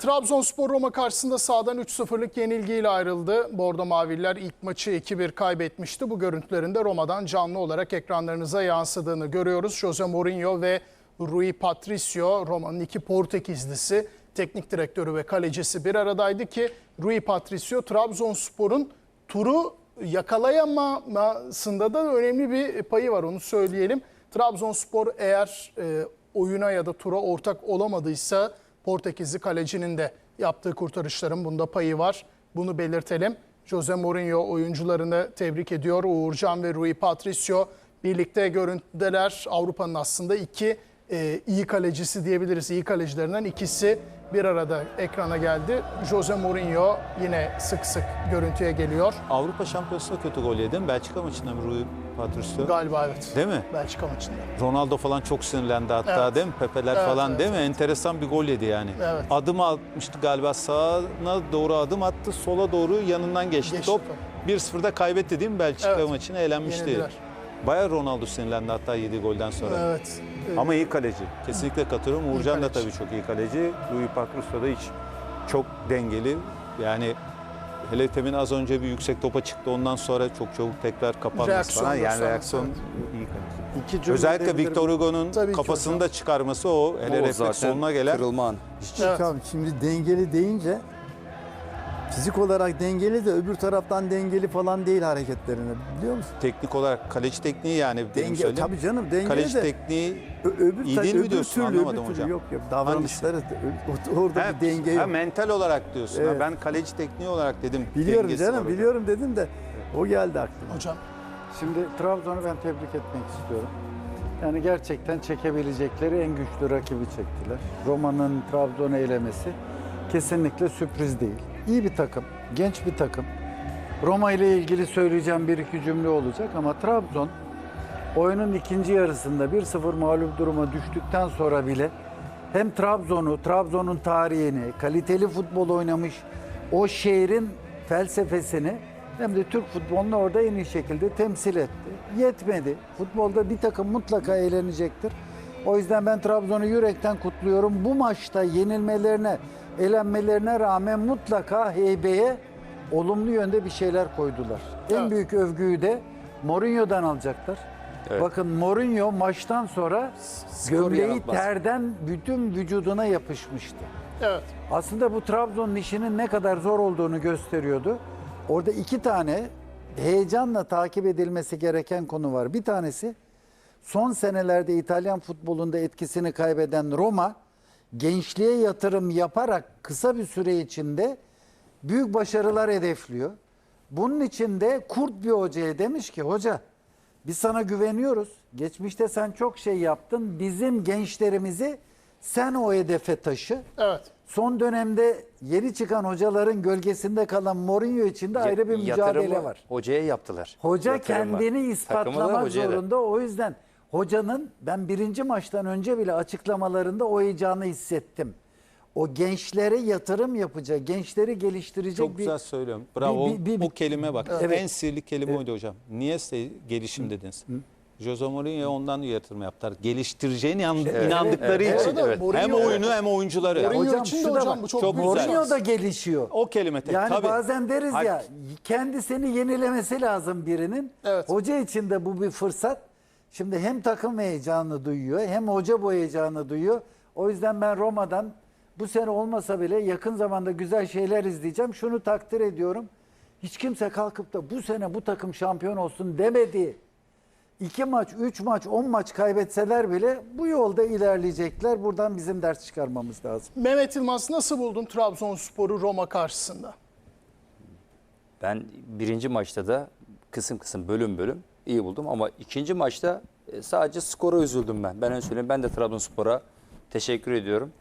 Trabzonspor Roma karşısında sağdan 3-0'lık yenilgiyle ayrıldı. Bordo Maviller ilk maçı 2-1 kaybetmişti. Bu görüntülerin de Roma'dan canlı olarak ekranlarınıza yansıdığını görüyoruz. Jose Mourinho ve Rui Patricio Roma'nın iki Portekizlisi, teknik direktörü ve kalecisi bir aradaydı ki Rui Patricio Trabzonspor'un turu yakalayamasında da önemli bir payı var onu söyleyelim. Trabzonspor eğer e, oyuna ya da tura ortak olamadıysa Portekizli kalecinin de yaptığı kurtarışların bunda payı var. Bunu belirtelim. Jose Mourinho oyuncularını tebrik ediyor. Uğurcan ve Rui Patricio birlikte görüntüdeler. Avrupa'nın aslında iki e, iyi kalecisi diyebiliriz. İyi kalecilerinden ikisi bir arada ekrana geldi. Jose Mourinho yine sık sık görüntüye geliyor. Avrupa Şampiyonası'nda kötü gol yedi. Belçika maçında mı Rui Patricio? Galiba evet. Değil mi? Belçika maçında. Ronaldo falan çok sinirlendi hatta Evet. değil mi? Pepeler Evet, falan evet, değil mi? Enteresan bir gol yedi yani. Evet. Adım atmıştı galiba sağına doğru adım attı. Sola doğru yanından geçti, Geçti top. top. 1-0'da kaybetti değil mi Belçika Evet. maçını elenmişti. Yenildiler. Bayağı Ronaldo sinirlendi hatta yediği golden sonra. Evet. Ama iyi kaleci. Kesinlikle katılıyorum. Uğurcan da kaleci. tabii çok iyi Kaleci Rui Patricio da hiç çok dengeli. Yani hele temin az önce bir yüksek topa çıktı. Ondan sonra çok çabuk tekrar kapanması Reaksiyon falan. yani göstermesi, reaksiyon evet. iyi kaleci. İki cümle Özellikle edebilirim. Victor Hugo'nun ki kafasını hocam. da çıkarması o. Hele O refleks zaten sonuna gelen. kırılma an. Evet. Tamam, şimdi dengeli deyince fizik olarak dengeli de öbür taraftan dengeli falan değil hareketlerine biliyor musun? Teknik olarak kaleci tekniği yani benim Denge, söylediğim. tabii canım dengeli Kaleci de tekniği ö- öbür, iyi ta- değil mi öbür diyorsun? türlü, Anlamadım öbür türlü hocam. Yok yok davranışları ö- orada Ha, bir denge ha, yok. mental olarak diyorsun. Evet. Ha, ben kaleci tekniği olarak dedim. Biliyorum dengesi var canım hocam. biliyorum dedin de o geldi aklıma. Hocam Şimdi Trabzon'u ben tebrik etmek istiyorum. Yani gerçekten çekebilecekleri en güçlü rakibi çektiler. Roma'nın Trabzon'u elemesi kesinlikle sürpriz değil. İyi bir takım, genç bir takım. Roma ile ilgili söyleyeceğim bir iki cümle olacak ama Trabzon oyunun ikinci yarısında 1-0 mağlup duruma düştükten sonra bile hem Trabzon'u, Trabzon'un tarihini, kaliteli futbol oynamış o şehrin felsefesini hem de Türk futbolunu orada en iyi şekilde temsil etti. Yetmedi. Futbolda bir takım mutlaka eğlenecektir. O yüzden ben Trabzon'u yürekten kutluyorum. Bu maçta yenilmelerine, elenmelerine rağmen mutlaka heybeye olumlu yönde bir şeyler koydular. En Evet. büyük övgüyü de Mourinho'dan alacaklar. Evet. Bakın Mourinho maçtan sonra gömleği yaratmaz. terden bütün vücuduna yapışmıştı. evet. Aslında bu Trabzon'un işinin ne kadar zor olduğunu gösteriyordu. Orada iki tane heyecanla takip edilmesi gereken konu var. Bir tanesi son senelerde İtalyan futbolunda etkisini kaybeden Roma gençliğe yatırım yaparak kısa bir süre içinde büyük başarılar hedefliyor. Bunun için de kurt bir hocaya demiş ki hoca biz sana güveniyoruz. Geçmişte sen çok şey yaptın. Bizim gençlerimizi sen o hedefe taşı. Evet. Son dönemde yeni çıkan hocaların gölgesinde kalan Mourinho için de ayrı bir mücadele var. Hocaya yaptılar. Hoca Yatırımı. kendini Takımı da ispatlamak hocaya da. zorunda. O yüzden hocanın ben birinci maçtan önce bile açıklamalarında o heyecanı hissettim. O gençlere yatırım yapacak, gençleri geliştirecek Çok bir... güzel söylüyorum. Bravo. bir- bir- bir- o kelime bak. Evet. En sihirli kelime oydu hocam. Niye gelişim dediniz? Jose Mourinho ondan yatırım yaptılar. Geliştireceğine inan- inandıkları Evet, için. evet. Mourinho- Hem oyunu hem oyuncuları. Mourinho Hocam için de şu da hocam bak, bu çok, çok güzel. bir Mourinho da gelişiyor. O kelime tek. Yani Tabii. bazen deriz Hayır. ya kendisini yenilemesi lazım birinin. Evet. Hoca için de bu bir fırsat. Şimdi hem takım heyecanı duyuyor hem hoca bu heyecanı duyuyor. O yüzden ben Roma'dan bu sene olmasa bile yakın zamanda güzel şeyler izleyeceğim. Şunu takdir ediyorum. Hiç kimse kalkıp da bu sene bu takım şampiyon olsun demedi. İki maç, üç maç, on maç kaybetseler bile bu yolda ilerleyecekler. Buradan bizim ders çıkarmamız lazım. Mehmet Yılmaz nasıl buldun Trabzonspor'u Roma karşısında? Ben birinci maçta da kısım kısım bölüm bölüm iyi buldum ama ikinci maçta e, sadece skora üzüldüm ben. Ben öyle söyleyeyim. Ben de Trabzonspor'a teşekkür ediyorum.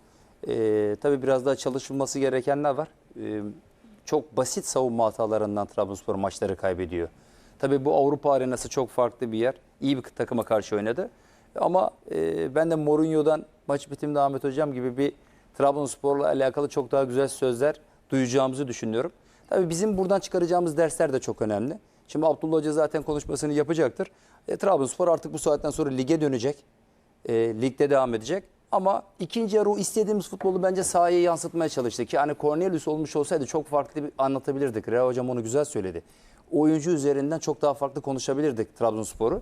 Ee, tabii biraz daha çalışılması gerekenler var. Ee, çok basit savunma hatalarından Trabzonspor maçları kaybediyor. Tabii bu Avrupa arenası çok farklı bir yer. İyi bir takıma karşı oynadı. Ama e, ben de Mourinho'dan maç bitiminde Ahmet Hocam gibi bir Trabzonspor'la alakalı çok daha güzel sözler duyacağımızı düşünüyorum. Tabii bizim buradan çıkaracağımız dersler de çok önemli. Şimdi Abdullah Hoca zaten konuşmasını yapacaktır. E, Trabzonspor artık bu saatten sonra lige dönecek. E, ligde devam edecek. Ama ikinci yarı o istediğimiz futbolu bence sahaya yansıtmaya çalıştı ki hani Cornelius olmuş olsaydı çok farklı bir anlatabilirdik. Rea hocam onu güzel söyledi. Oyuncu üzerinden çok daha farklı konuşabilirdik Trabzonspor'u.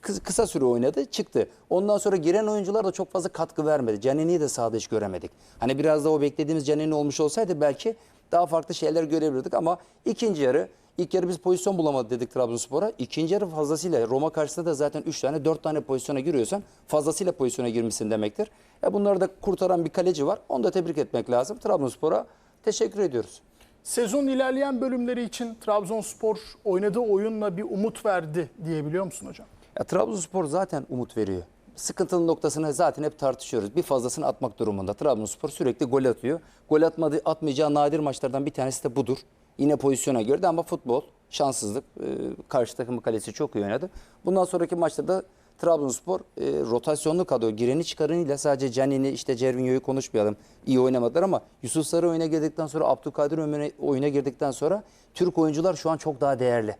Kısa süre oynadı, çıktı. Ondan sonra giren oyuncular da çok fazla katkı vermedi. Canini'yi de sahada hiç göremedik. Hani biraz da o beklediğimiz Canini olmuş olsaydı belki daha farklı şeyler görebilirdik ama ikinci yarı İlk yarı biz pozisyon bulamadık dedik Trabzonspor'a. İkinci yarı fazlasıyla Roma karşısında da zaten 3 tane 4 tane pozisyona giriyorsan fazlasıyla pozisyona girmişsin demektir. E bunları da kurtaran bir kaleci var. Onu da tebrik etmek lazım. Trabzonspor'a teşekkür ediyoruz. Sezon ilerleyen bölümleri için Trabzonspor oynadığı oyunla bir umut verdi diyebiliyor musun hocam? Ya Trabzonspor zaten umut veriyor. Sıkıntılı noktasını zaten hep tartışıyoruz. Bir fazlasını atmak durumunda. Trabzonspor sürekli gol atıyor. Gol atmadı, atmayacağı nadir maçlardan bir tanesi de budur. Yine pozisyona girdi ama futbol, şanssızlık. Ee, karşı takımın kalesi çok iyi oynadı. Bundan sonraki maçlarda Trabzonspor e, rotasyonlu kadro gireni çıkarınıyla sadece Canini işte Cervinho'yu konuşmayalım. İyi oynamadılar ama Yusuf Sarı oyuna girdikten sonra Abdülkadir Ömür'e oyuna girdikten sonra Türk oyuncular şu an çok daha değerli.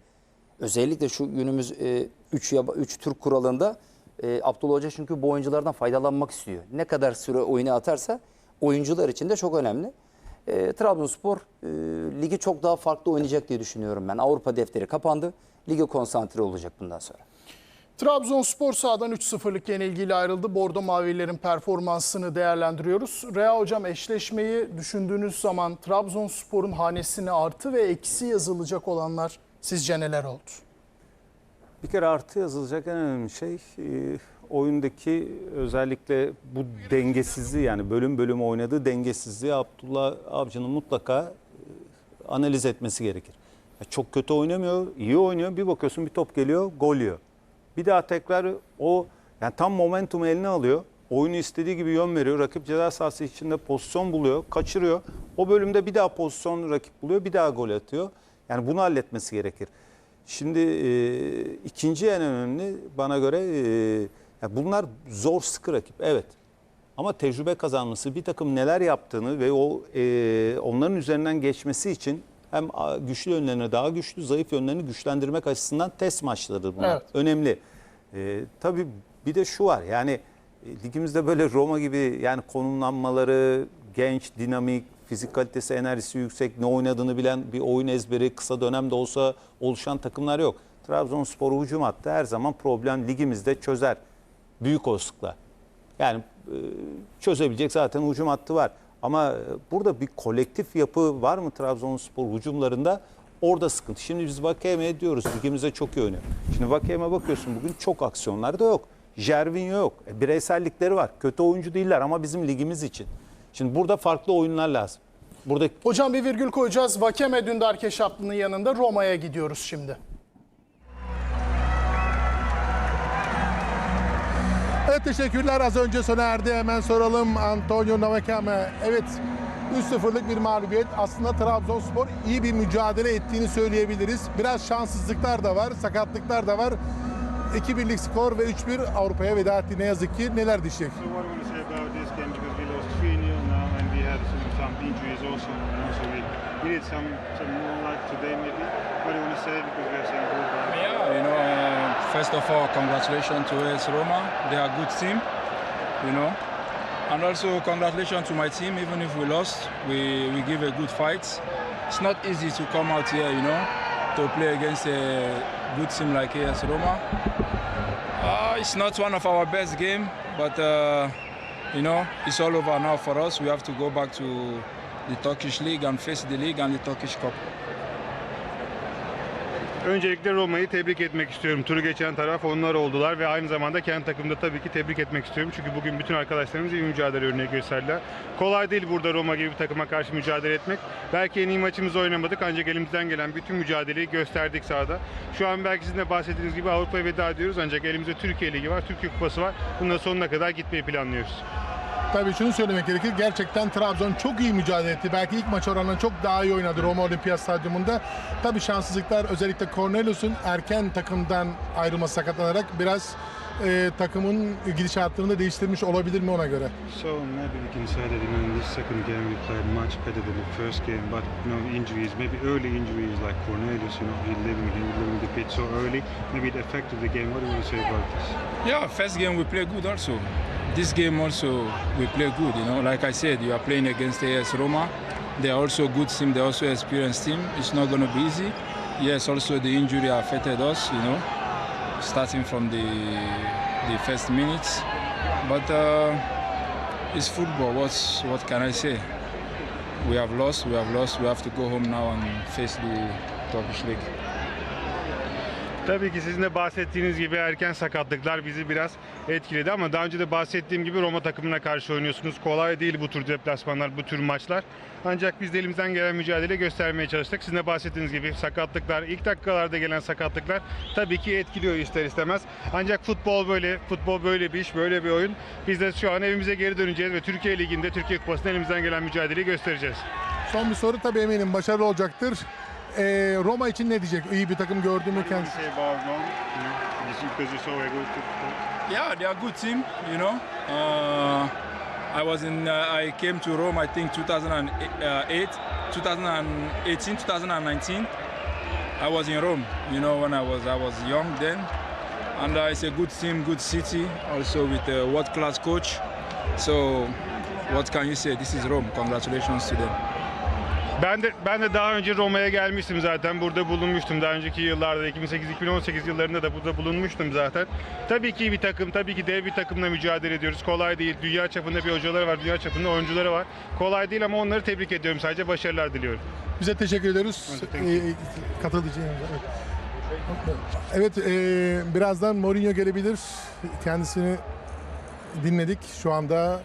Özellikle şu günümüz 3 e, 3 Türk kuralında e, Abdullah Hoca çünkü bu oyunculardan faydalanmak istiyor. Ne kadar süre oyuna atarsa oyuncular için de çok önemli. E, Trabzonspor e, ligi çok daha farklı oynayacak diye düşünüyorum ben. Avrupa defteri kapandı. Lige konsantre olacak bundan sonra. Trabzonspor sahadan 3-0'lık yenilgiyle ayrıldı. Bordo Mavililerin performansını değerlendiriyoruz. Rea hocam eşleşmeyi düşündüğünüz zaman Trabzonspor'un hanesine artı ve eksi yazılacak olanlar sizce neler oldu? Bir kere artı yazılacak en önemli şey e, oyundaki özellikle bu dengesizliği yani bölüm bölüm oynadığı dengesizliği Abdullah Avcı'nın mutlaka e, analiz etmesi gerekir. Çok kötü oynamıyor, iyi oynuyor. Bir bakıyorsun bir top geliyor, gol yiyor. Bir daha tekrar o yani tam momentum eline alıyor. Oyunu istediği gibi yön veriyor. Rakip ceza sahası içinde pozisyon buluyor, kaçırıyor. O bölümde bir daha pozisyon rakip buluyor, bir daha gol atıyor. Yani bunu halletmesi gerekir. Şimdi e, ikinci en önemli bana göre e, ya bunlar zor sıkı rakip. Evet. Ama tecrübe kazanması bir takım neler yaptığını ve o e, onların üzerinden geçmesi için hem güçlü yönlerini daha güçlü, zayıf yönlerini güçlendirmek açısından test maçları bunlar. Evet. Önemli. E, tabii bir de şu var yani e, ligimizde böyle Roma gibi yani konumlanmaları genç, dinamik, fizik kalitesi, enerjisi yüksek, ne oynadığını bilen bir oyun ezberi kısa dönemde olsa oluşan takımlar yok. Trabzonspor hücum hattı her zaman problem ligimizde çözer. Büyük olasılıkla. Yani e, çözebilecek zaten hücum hattı var. Ama e, burada bir kolektif yapı var mı Trabzonspor hücumlarında? Orada sıkıntı. Şimdi biz Vakeme diyoruz ligimizde çok iyi oynuyor. Şimdi Vakeme bakıyorsun bugün çok aksiyonlarda yok. Jervinho yok. E, bireysellikleri var. Kötü oyuncu değiller ama bizim ligimiz için. Şimdi burada farklı oyunlar lazım. Burada Hocam bir virgül koyacağız. Vakeme Dündar Keşaplı'nın yanında Roma'ya gidiyoruz şimdi. Evet teşekkürler. Az önce sona erdi. Hemen soralım Antonio Navakame. Evet 3-0'lık bir mağlubiyet. Aslında Trabzonspor iyi bir mücadele ettiğini söyleyebiliriz. Biraz şanssızlıklar da var, sakatlıklar da var. 2-1'lik skor ve 3-1 Avrupa'ya veda etti ne yazık ki. Neler diyecek? So first of all, congratulations to AS Roma. They are a good team, you know. And also congratulations to my team. Even if we lost, we, we give a good fight. It's not easy to come out here, you know, to play against a good team like AS Roma. Uh, it's not one of our best game, but uh, you know, it's all over now for us. We have to go back to the Turkish league and face the league and the Turkish Cup. Öncelikle Roma'yı tebrik etmek istiyorum. Turu geçen taraf onlar oldular ve aynı zamanda kendi takımda tabii ki tebrik etmek istiyorum. Çünkü bugün bütün arkadaşlarımız iyi mücadele örneği gösterdiler. Kolay değil burada Roma gibi bir takıma karşı mücadele etmek. Belki en iyi maçımızı oynamadık ancak elimizden gelen bütün mücadeleyi gösterdik sahada. Şu an belki sizin de bahsettiğiniz gibi Avrupa'ya veda ediyoruz ancak elimizde Türkiye Ligi var, Türkiye Kupası var. Bununla sonuna kadar gitmeyi planlıyoruz. Tabii şunu söylemek gerekir. Gerçekten Trabzon çok iyi mücadele etti. Belki ilk maç oranla çok daha iyi oynadı Roma Olimpiyat Stadyumunda. Tabii şanssızlıklar özellikle Cornelius'un erken takımdan ayrılması sakatlanarak biraz e, takımın gidişatını da değiştirmiş olabilir mi ona göre? So maybe we can say that you know in this second game we played much better than the first game, but you know injuries, maybe early injuries like Cornelius, you know he living he living the pitch so early, maybe it affected the game. What do you want to say about this? Yeah, first game we play good also. This game also we play good. You know, like I said, you are playing against AS Roma. They are also a good team. They are also experienced team. It's not going to be easy. Yes, also the injury affected us. You know, starting from the the first minutes, but uh, it's football. What's what can I say? We have lost. We have lost. We have to go home now and face the Turkish league. Tabii ki sizin de bahsettiğiniz gibi erken sakatlıklar bizi biraz etkiledi ama daha önce de bahsettiğim gibi Roma takımına karşı oynuyorsunuz. Kolay değil bu tür deplasmanlar, bu tür maçlar. Ancak biz de elimizden gelen mücadele göstermeye çalıştık. Sizin de bahsettiğiniz gibi sakatlıklar, ilk dakikalarda gelen sakatlıklar tabii ki etkiliyor ister istemez. Ancak futbol böyle, futbol böyle bir iş, böyle bir oyun. Biz de şu an evimize geri döneceğiz ve Türkiye Ligi'nde, Türkiye Kupası'nda elimizden gelen mücadeleyi göstereceğiz. Son bir soru tabii eminim başarılı olacaktır. Ee, Roma için ne diyecek? İyi bir takım gördüğümü kendisi. Yeah, they are a good team. You know, uh, I was in. Uh, I came to Rome. I think 2008, 2018, 2019. I was in Rome. You know, when I was I was young then, and uh, it's a good team, good city. Also with a world class coach. So, what can you say? This is Rome. Congratulations to them. Ben de ben de daha önce Roma'ya gelmiştim zaten. Burada bulunmuştum. Daha önceki yıllarda 2008-2018 yıllarında da burada bulunmuştum zaten. Tabii ki bir takım, tabii ki dev bir takımla mücadele ediyoruz. Kolay değil. Dünya çapında bir hocaları var, dünya çapında oyuncuları var. Kolay değil ama onları tebrik ediyorum. Sadece başarılar diliyorum. Bize teşekkür ediyoruz. teşekkür Ee, katıldığı için. Evet, evet ee, birazdan Mourinho gelebilir. Kendisini dinledik. Şu anda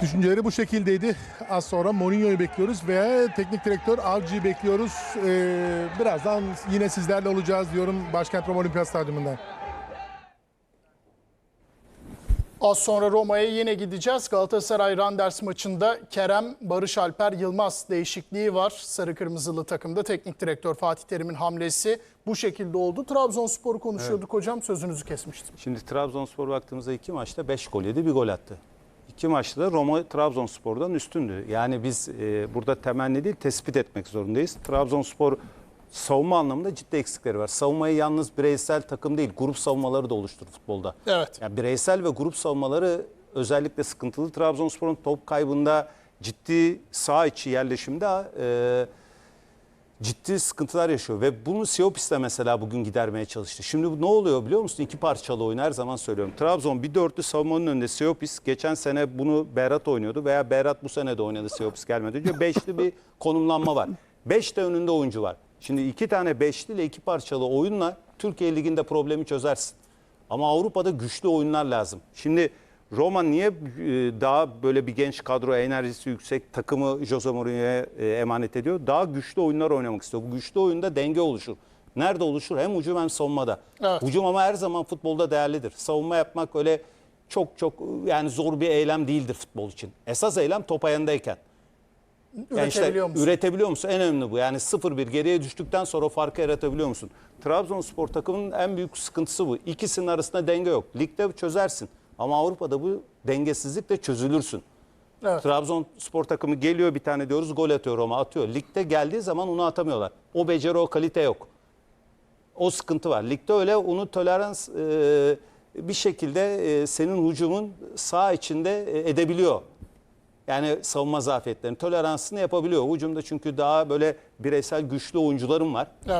düşünceleri bu şekildeydi. Az sonra Mourinho'yu bekliyoruz ve teknik direktör Avcı'yı bekliyoruz. Ee, birazdan yine sizlerle olacağız diyorum Başkent Roma Olimpiyat Stadyumu'ndan. Az sonra Roma'ya yine gideceğiz. Galatasaray Randers maçında Kerem, Barış Alper, Yılmaz değişikliği var. Sarı kırmızılı takımda teknik direktör Fatih Terim'in hamlesi bu şekilde oldu. Trabzonspor'u konuşuyorduk hocam sözünüzü kesmiştim. Şimdi Trabzonspor baktığımızda iki maçta 5 gol yedi, bir gol attı. İki maçta da Roma Trabzonspor'dan üstündü. Yani biz e, burada temenni değil tespit etmek zorundayız. Trabzonspor savunma anlamında ciddi eksikleri var. Savunmayı yalnız bireysel takım değil, grup savunmaları da oluşturur futbolda. Evet. Yani bireysel ve grup savunmaları özellikle sıkıntılı. Trabzonspor'un top kaybında ciddi sağ içi yerleşimde e, ciddi sıkıntılar yaşıyor ve bunu Siopis'te mesela bugün gidermeye çalıştı. Şimdi ne oluyor biliyor musun? İki parçalı oyun her zaman söylüyorum. Trabzon bir dörtlü savunmanın önünde Siopis geçen sene bunu Berat oynuyordu veya Berat bu sene de oynadı Siopis gelmedi önce. Beşli bir konumlanma var. Beş de önünde oyuncu var. Şimdi iki tane beşli ile iki parçalı oyunla Türkiye Ligi'nde problemi çözersin. Ama Avrupa'da güçlü oyunlar lazım. Şimdi Roma niye e, daha böyle bir genç kadro enerjisi yüksek takımı Jose Mourinho'ya e, emanet ediyor? Daha güçlü oyunlar oynamak istiyor. Bu güçlü oyunda denge oluşur. Nerede oluşur? Hem hücum hem savunmada. Evet. Hücum ama her zaman futbolda değerlidir. Savunma yapmak öyle çok çok yani zor bir eylem değildir futbol için. Esas eylem top ayağındayken. Yani işte Üretebiliyor musun? Üretebiliyor musun? En önemli bu. Yani 0-1 geriye düştükten sonra o farkı yaratabiliyor musun? Trabzonspor takımının en büyük sıkıntısı bu. İkisinin arasında denge yok. Ligde çözersin. Ama Avrupa'da bu dengesizlikle çözülürsün. Evet. Trabzonspor takımı geliyor bir tane diyoruz gol atıyor Roma atıyor. Ligde geldiği zaman onu atamıyorlar. O beceri o kalite yok. O sıkıntı var. Ligde öyle onu tolerans e, bir şekilde e, senin hücumun sağ içinde e, edebiliyor. Yani savunma zafiyetlerini, toleransını yapabiliyor. Hücumda çünkü daha böyle bireysel güçlü oyuncularım var. Evet.